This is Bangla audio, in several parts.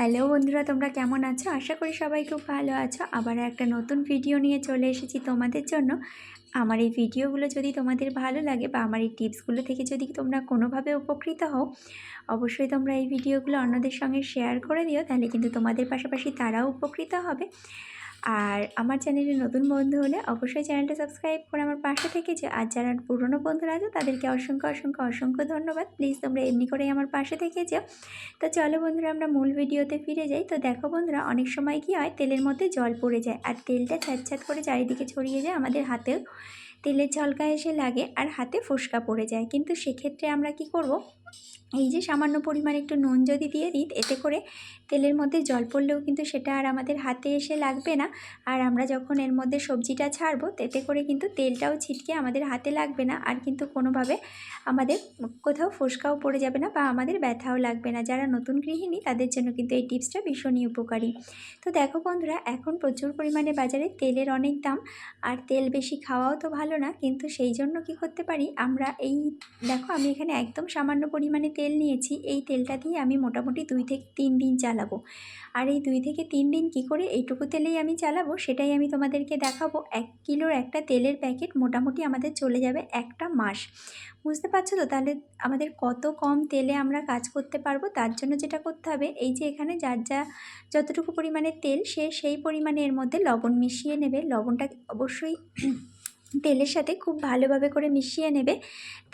হ্যালো বন্ধুরা, তোমরা কেমন আছো? আশা করি সবাই খুব ভালো আছো। আবার একটা নতুন ভিডিও নিয়ে চলে এসেছি তোমাদের জন্য। আমার এই ভিডিওগুলো যদি তোমাদের ভালো লাগে বা আমার এই টিপসগুলো থেকে যদি তোমরা কোনোভাবে উপকৃত হও, অবশ্যই তোমরা এই ভিডিওগুলো অন্যদের সঙ্গে শেয়ার করে দিও। তাহলে কিন্তু তোমাদের পাশাপাশি তারাও উপকৃত হবে। আর আমার চ্যানেলে নতুন বন্ধু হলে অবশ্যই চ্যানেলটা সাবস্ক্রাইব করে আমার পাশে থেকে যে, আর যারা পুরনো বন্ধুরা আছে, তাদেরকে অসংখ্য অসংখ্য অসংখ্য ধন্যবাদ। প্লিজ তোমরা এমনি করেই আমার পাশে থেকে যেও। তো চলো বন্ধুরা, আমরা মূল ভিডিওতে ফিরে যাই। তো দেখো বন্ধুরা, অনেক সময় কি হয়, তেলের মধ্যে জল পড়ে যায় আর তেলটা ছ্যাঁত করে চারিদিকে ছড়িয়ে যায় আমাদের হাতেও। তেলের ঝলকা এসে লাগে আর হাতে ফোসকা পড়ে যায়। কিন্তু সেক্ষেত্রে আমরা কি করব, এই যে সামান্য পরিমাণ একটু নুন যদি দিয়ে দিই, এতে করে তেলের মধ্যে জল পড়লেও কিন্তু সেটা আর আমাদের হাতে এসে লাগবে না। আর আমরা যখন এর মধ্যে সবজিটা ছাড়বো, তেতে করে কিন্তু তেলটাও ছিটকে আমাদের হাতে লাগবে না আর কিন্তু কোনোভাবে আমাদের কোথাও ফোসকাও পড়ে যাবে না বা আমাদের ব্যথাও লাগবে না। যারা নতুন গৃহিণী, তাদের জন্য কিন্তু এই টিপসটা ভীষণই উপকারী। তো দেখো বন্ধুরা, এখন প্রচুর পরিমাণে বাজারে তেলের অনেক দাম আর তেল বেশি খাওয়াও তো ভালো না, কিন্তু সেই জন্য কি করতে পারি? আমরা এই দেখো, আমি এখানে একদম সামান্য পরিমাণে তেল নিয়েছি। এই তেলটা দিয়ে আমি মোটামুটি দুই থেকে তিন দিন চালাবো। আর এই দুই থেকে তিন দিন কি করে? এইটুকু তেলেই আমি চালাবো সেটাই আমি তোমাদেরকে দেখাবো। এক কিলোর একটা তেলের প্যাকেট মোটামুটি আমাদের চলে যাবে একটা মাস। বুঝতে পারছ তো? তাহলে আমাদের কত কম তেলে আমরা কাজ করতে পারব? তার জন্য যেটা করতে হবে, এই যে এখানে যার যা যতটুকু পরিমাণে তেল, সে সেই পরিমাণে এর মধ্যে লবণ মিশিয়ে নেবে। লবণটা অবশ্যই তেলের সাথে খুব ভালোভাবে করে মিশিয়ে নেবে।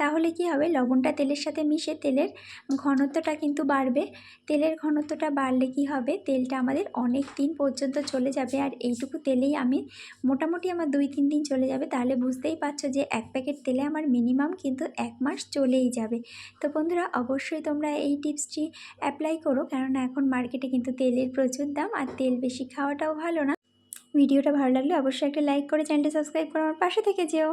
তাহলে কি হবে? লবণটা তেলের সাথে মিশে তেলের ঘনত্বটা কিন্তু বাড়বে। তেলের ঘনত্বটা বাড়লে কি হবে? তেলটা আমাদের অনেক দিন পর্যন্ত চলে যাবে। আর এইটুকু তেলেই আমি মোটামুটি আমার দুই, তিন দিন চলে যাবে। তাহলে বুঝতেই পারছ যে এক প্যাকেট তেলে আমার মিনিমাম কিন্তু এক মাস চলেই যাবে। তো বন্ধুরা, অবশ্যই তোমরা এই টিপসটি অ্যাপ্লাই করো। কেননা এখন মার্কেটে কিন্তু তেলের প্রচুর দাম। আর তেল বেশি খাওয়াটাও ভালো না। ভিডিওটা ভালো লাগলে অবশ্যই একটা লাইক করে চ্যানেলটি সাবস্ক্রাইব করে আমার পাশে থেকে যেও।